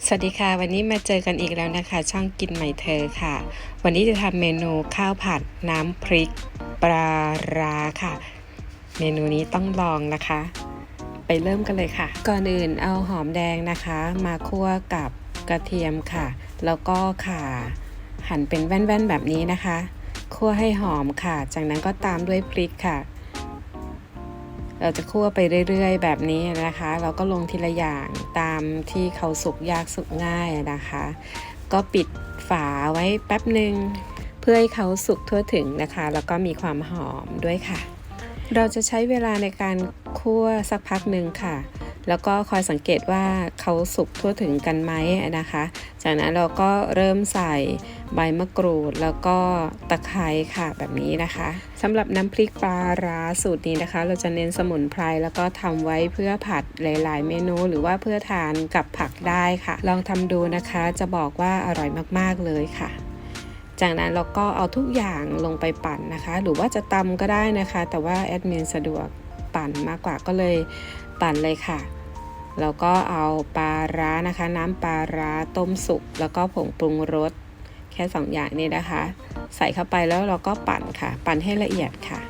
สวัสดีค่ะ วันนี้มาเจอกันอีกแล้วนะคะ ช่องกินใหม่เธอค่ะ วันนี้จะทำเมนูข้าวผัดน้ำพริกปลาร้าค่ะ เมนูนี้ต้องลองนะคะ ไปเริ่มกันเลยค่ะ ก่อนอื่นเอาหอมแดงนะคะ มาคั่วกับกระเทียมค่ะ แล้วก็ข่าหั่นเป็นแว่นๆแบบนี้นะคะ คั่วให้หอมค่ะ จากนั้นก็ตามด้วยพริกค่ะ เราจะคั่วไปเรื่อยๆ แบบนี้นะคะ เราก็ลงทีละอย่างตามที่เขาสุกยากสุกง่ายนะคะ ก็ปิดฝาไว้แป๊บหนึ่งเพื่อให้เขาสุกทั่วถึงนะคะ แล้วก็มีความหอมด้วยค่ะ เราจะใช้เวลาในการคั่วสักพักหนึ่งค่ะ แล้วก็คอยสังเกตว่าเขาสุกทั่วถึงกันไหมนะคะ จากนั้นเราก็เริ่มใส่ใบมะกรูดแล้วก็ตะไคร้ค่ะแบบนี้นะคะสำหรับน้ำพริกปลาร้าสูตรนี้นะคะ เราจะเน้นสมุนไพรแล้วก็ทำไว้เพื่อผัดหลาย ๆ เมนูหรือว่าเพื่อทานกับผักได้ค่ะ ลองทำดูนะคะจะบอกว่าอร่อยมากๆเลยค่ะจากนั้นเราก็เอาทุกอย่างลงไปปั่นนะคะ หรือว่าจะตำก็ได้นะคะ แต่ว่าแอดมินสะดวกปั่นมากกว่าก็เลย ปั่นเลยค่ะ แล้วก็เอาปลาร้านะคะ น้ำปลาร้าต้มสุก แล้วก็ผงปรุงรสแค่สองอย่างนี้นะคะ ใส่เข้าไปแล้วเราก็ปั่นค่ะ ปั่นให้ละเอียดค่ะ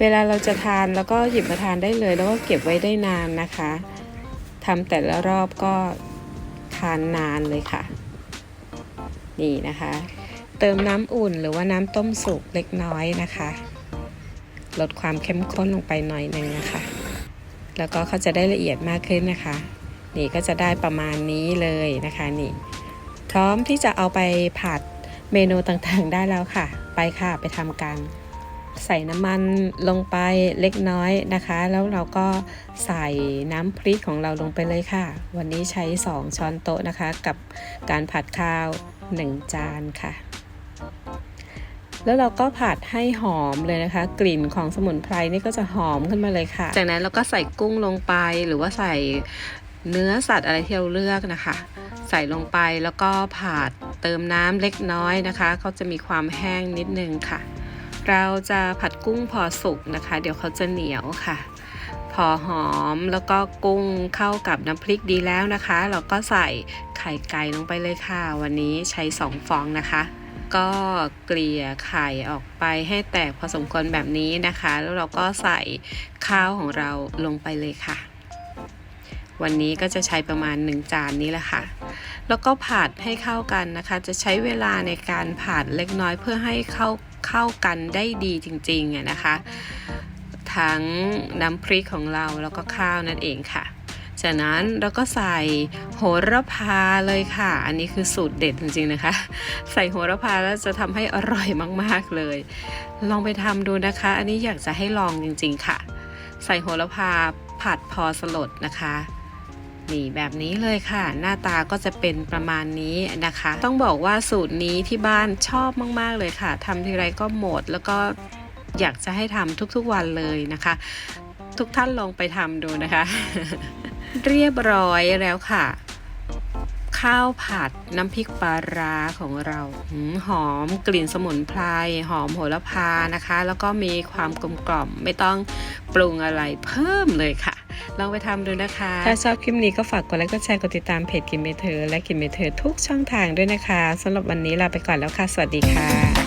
เวลาเราจะทานแล้วก็หยิบมาทานได้เลย แล้วก็เก็บไว้ได้นานนะคะทำแต่ละรอบก็ทานนานเลยค่ะ นี่นะคะ เติมน้ำอุ่นหรือว่าน้ำต้มสุกเล็กน้อยนะคะ ลดความเข้มข้นลงไปหน่อยหนึ่งนะคะ แล้วก็เขาจะได้ละเอียดมากขึ้นนะคะ นี่ก็จะได้ประมาณนี้เลยนะคะนี่ พร้อมที่จะเอาไปผัดเมนูต่างๆได้แล้วค่ะ ไปค่ะไปทำกันใส่น้ำมันลงไปเล็กน้อยนะคะ แล้วเราก็ใส่น้ำพริกของเราลงไปเลยค่ะ วันนี้ใช้ 2 ช้อนโต๊ะนะคะ กับการผัดข้าว 1 จานค่ะ แล้วเราก็ผัดให้หอมเลยนะคะ กลิ่นของสมุนไพรนี่ก็จะหอมขึ้นมาเลยค่ะ จากนั้นเราก็ใส่กุ้งลงไปหรือว่าใส่เนื้อสัตว์อะไรที่เราเลือกนะคะ ใส่ลงไปแล้วก็ผัดเติมน้ำเล็กน้อยนะคะเขาจะมีความแห้งนิดนึงค่ะ เราจะผัดกุ้งพอสุกนะคะ เดี๋ยวเขาจะเหนียวค่ะ พอหอมแล้วก็กุ้งเข้ากับน้ำพริกดีแล้วนะคะ เราก็ใส่ไข่ไก่ลงไปเลยค่ะ วันนี้ใช้ 2 ฟองนะคะ ก็เกลี่ยไข่ออกไปให้แตกพอสมควรแบบนี้นะคะ แล้วเราก็ใส่ข้าวของเราลงไปเลยค่ะ วันนี้ก็จะใช้ประมาณ 1 จานนี้แหละค่ะ แล้วก็ผัดให้เข้ากันนะคะ จะใช้เวลาในการผัดเล็กน้อยเพื่อให้เข้าเข้ากันได้ดีจริงๆอะนะคะ ทั้งน้ำพริกของเราแล้วก็ข้าวนั่นเองค่ะ จากนั้นเราก็ใส่โหระพาเลยค่ะ อันนี้คือสูตรเด็ดจริงๆนะคะ ใส่โหระพาแล้วจะทำให้อร่อยมากๆเลย ลองไปทำดูนะคะ อันนี้อยากจะให้ลองจริงๆค่ะ ใส่โหระพาผัดพอสลดนะคะนี่แบบนี้เลยค่ะ หน้าตาก็จะเป็นประมาณนี้นะคะ ต้องบอกว่าสูตรนี้ที่บ้านชอบมาก ๆ เลยค่ะทำทีไรก็หมด แล้วก็อยากจะให้ทำทุกๆวันเลยนะคะ ทุกท่านลองไปทำดูนะคะ เรียบร้อยแล้วค่ะ ข้าวผัดน้ำพริกปลาร้าของเราหอมกลิ่นสมุนไพรหอมโหระพานะคะ แล้วก็มีความกลมกล่อมไม่ต้องปรุงอะไรเพิ่มเลยค่ะ ลองไปทำดูนะคะ ถ้าชอบคลิปนี้ก็ฝากกดไลค์กดแชร์กดติดตามเพจกินเมเธอและกินเมเธอทุกช่องทางด้วยนะคะสำหรับวันนี้ลาไปก่อนแล้วค่ะ สวัสดีค่ะ